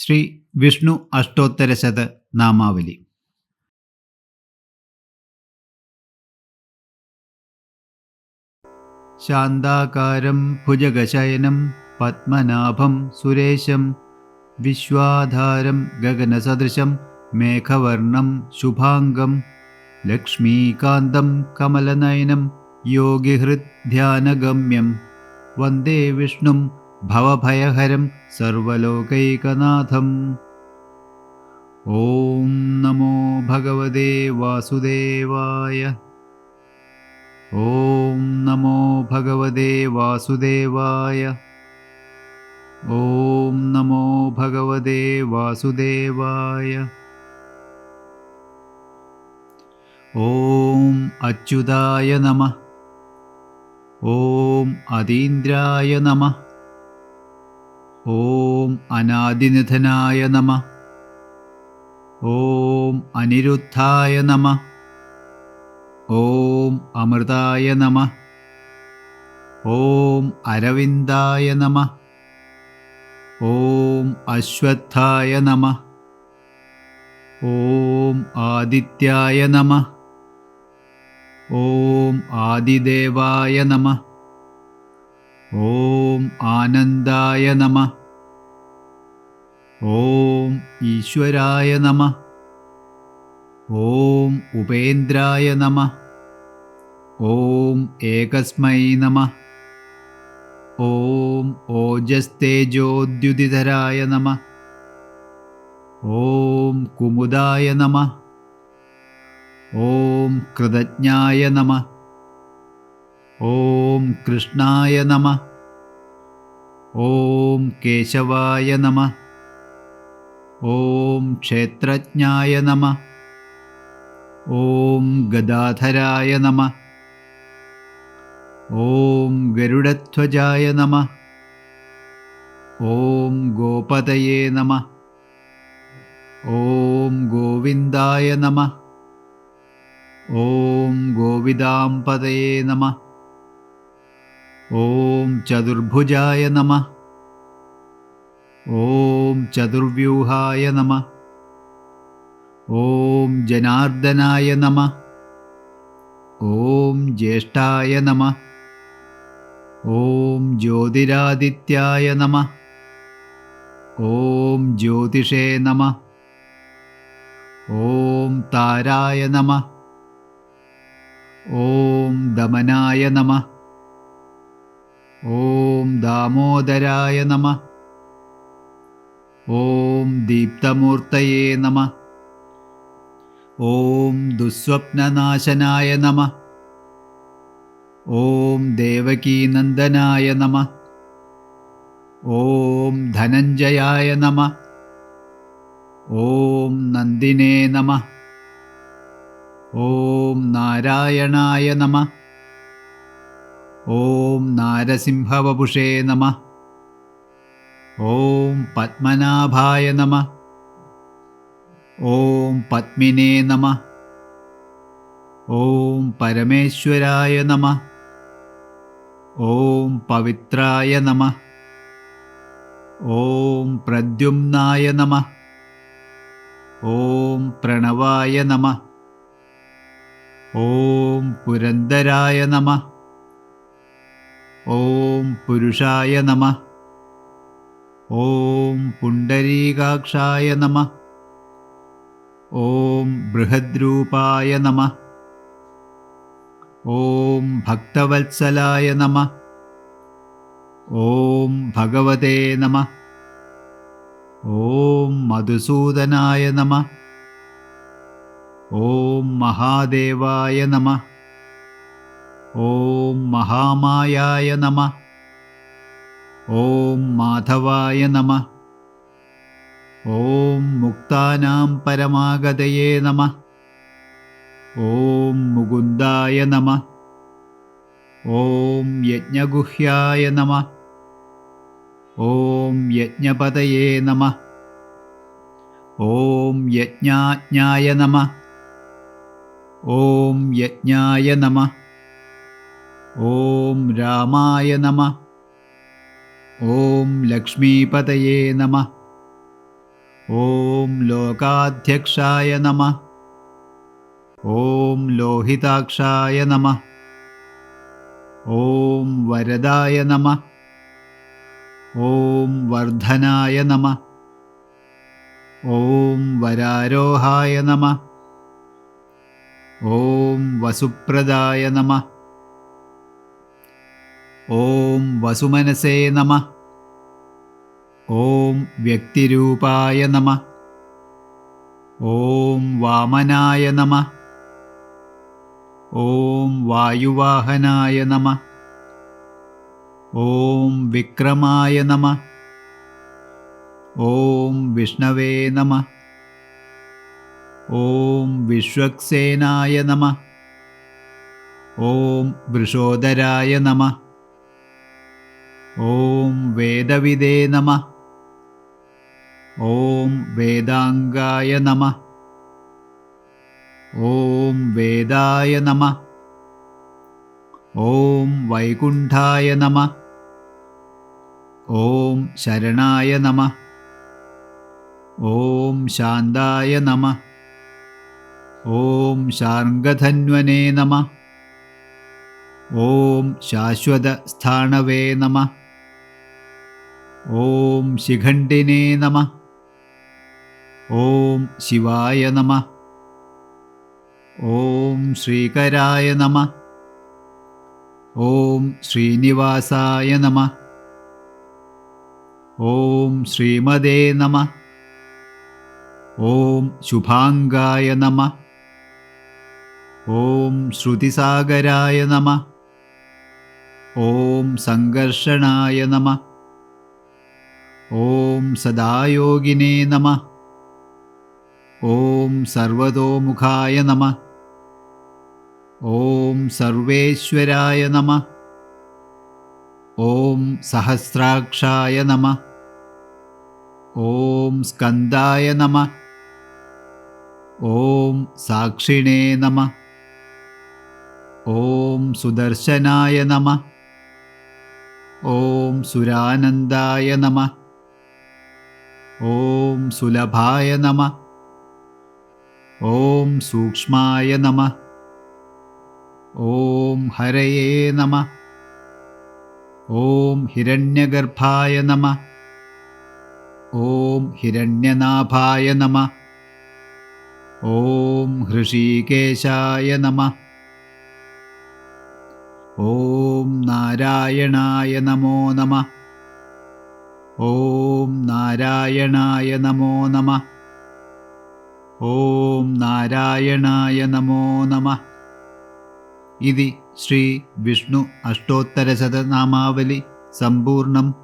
ശ്രീ വിഷ്ണു അഷ്ടോത്തരശത നാമാവലി. ശാന്താകാരം ഭുജഗശയനം പത്മനാഭം സുരേശം വിശ്വാധാരം ഗഗനസദൃശം മേഘവർണം ശുഭാംഗം ലക്ഷ്മീകാന്തം കമലനയനം യോഗിഹൃദ്ധ്യാനഗമ്യം. വന്ദേ വിഷ്ണും भवभयहरं सर्वलोकैकनाथम्। ॐ नमो भगवते वासुदेवाय। ॐ नमो भगवते वासुदेवाय। ॐ नमो भगवते वासुदेवाय। ॐ अच्युताय नमः। ॐ अतीन्द्राय नमः। ഓം അനാദിനിധനായ നമ. ഓം അനിരുദ്ധായ നമ. ഓം അമൃതായ നമ. ഓം അരവിന്ദായ നമ. ഓം അശ്വത്ഥായ നമ. ഓം ആദിത്യായ നമ. ഓം ആദിദേവായ നമ. ഓം ॐ य नम। ॐ उपेन्द्राय नम। ॐ एकस्मै नमःुदिधराय कुमुदाय कृतज्ञाय नम। कृष्णाय नमः। ഓം കേശവായ നമ. ഓം ക്ഷേത്രജ്ഞായ നമ. ഓം ഗദാധരായ നമ. ഓം ഗരുഡധ്വജായ നമ. ഓം ഗോപതയേ നമ. ഓം ഗോവിന്ദായ നമ. ഓം ഗോവിദാംപതയേ നമ. ഓം ചതുർഭുജായ നമ. ഓം ചതുർവ്യൂഹായ നമ. ഓം ജനാർദ്ദനായ നമ. ഓം ജ്യേഷ്ഠായ നമ. ഓം ജ്യോതിരാദിത്യായ നമ. ഓം ജ്യോതിഷേ നമ. ഓം താരായ നമ. ഓം ദമനായ നമ. ഓം ദാമോദരായ നമ. ഓം ദീപ്തമൂർത്തയേ നമ. ഓം ദുസ്വപ്നനാശനായ നമ. ഓം ദേവകീനന്ദനായ നമ. ഓം ധനഞ്ജയായ നമ. ഓം നന്ദിനേ നമ. ഓം നാരായണായ നമ. ഓം നാരസിംഹവപുഷേ നമ. ഓം പത്മനാഭായ നമ. ഓം പത്മിനേ നമ. ഓം പരമേശ്വരായ നമ. ഓം പവിത്രായ നമ. ഓം പ്രദ്യുമ്നായ നമ. ഓം പ്രണവായ നമ. ഓം പുരന്ദരായ നമ. ഓം പുരുഷായ നമ. ഓം പുണ്ടരീകാക്ഷായ നമ. ഓം ബൃഹദ്രൂപായ നമ. ഓം ഭക്തവത്സലായ നമ. ഓം ഭഗവതേ നമ. ഓം മധുസൂദനായ നമ. ഓം മഹാദേവായ നമ. ഓം മഹാമായായ നമ. ഓം മാധവായ നമ. ഓം മുക്താനാം പരമാഗതയേ നമ. ഓം മുകുന്ദായ നമ. ഓം യജ്ഞഗുഹ്യായ നമ. ഓം യജ്ഞപതയേ നമ. ഓം യജ്ഞാജ്ഞായ നമ. ഓം യജ്ഞായ നമ. ॐ रामाय नम। ॐ लक्ष्मीपतये नमः। लोकाध्यक्षाय नमः। ॐ लोहिताक्षाय नमः। वरदाय नमः। वर्धनाय नम। ॐ वरारोहाय नमः। ॐ वसुप्रदाय नमः। ഓം വസുമനസേ നമ. ഓം വ്യക്തിരൂപായ നമ. ഓം വാമനായ നമ. ഓം വായുവാഹനായ നമ. ഓം വിക്രമായ നമ. ഓം വിഷ്ണവേ നമ. ഓം വിശ്വക്സേനായ നമ. ഓം വൃഷോദരായ നമ. ॐ वेदविदे नमः ॐ वेदाङ्गाय नमः ॐ वेदाय नमः ॐ वैकुण्ठाय नमः ॐ शरणाय नमः ॐ शान्ताय नमः ॐ शार्ङ्गधन्वने नमः ॐ शाश्वतस्थाणवे नमः ॐ शिखण्डिने नमः। ॐ शिवाय नमः। ॐ श्रीकराय नमः। ॐ श्रीनिवासाय नमः। ॐ श्रीमदे नमः। ॐ शुभाङ्गाय नमः। ॐ श्रुतिसागराय नमः। ॐ सङ्कर्षणाय नमः ॐ सदायोगिने नमः। ॐ सर्वतोमुखाय नमः। ॐ सर्वेश्वराय नमः। ॐ सहस्राक्षाय नमः। ॐ स्कन्दाय नमः। ॐ साक्षिणे नमः। ॐ सुदर्शनाय नमः। ॐ सुरानन्दाय नमः ഓം സുലഭായ നമ. ഓം സൂക്ഷ്മായ നമ. ഓം ഹരയേ നമ. ഓം ഹിരണ്യഗർഭായ നമ. ഓം ഹിരണ്യനാഭായ നമ. ഓം ഹൃഷീകേശായ നമ. ഓം നാരായണായ നമോ നമഃ. ഓം നാരായണായ നമോ നമ. ഓം നാരായണായ നമോ നമ. ഇതി ശ്രീ വിഷ്ണു അഷ്ടോത്തര ശതനാമാവലി സമ്പൂർണം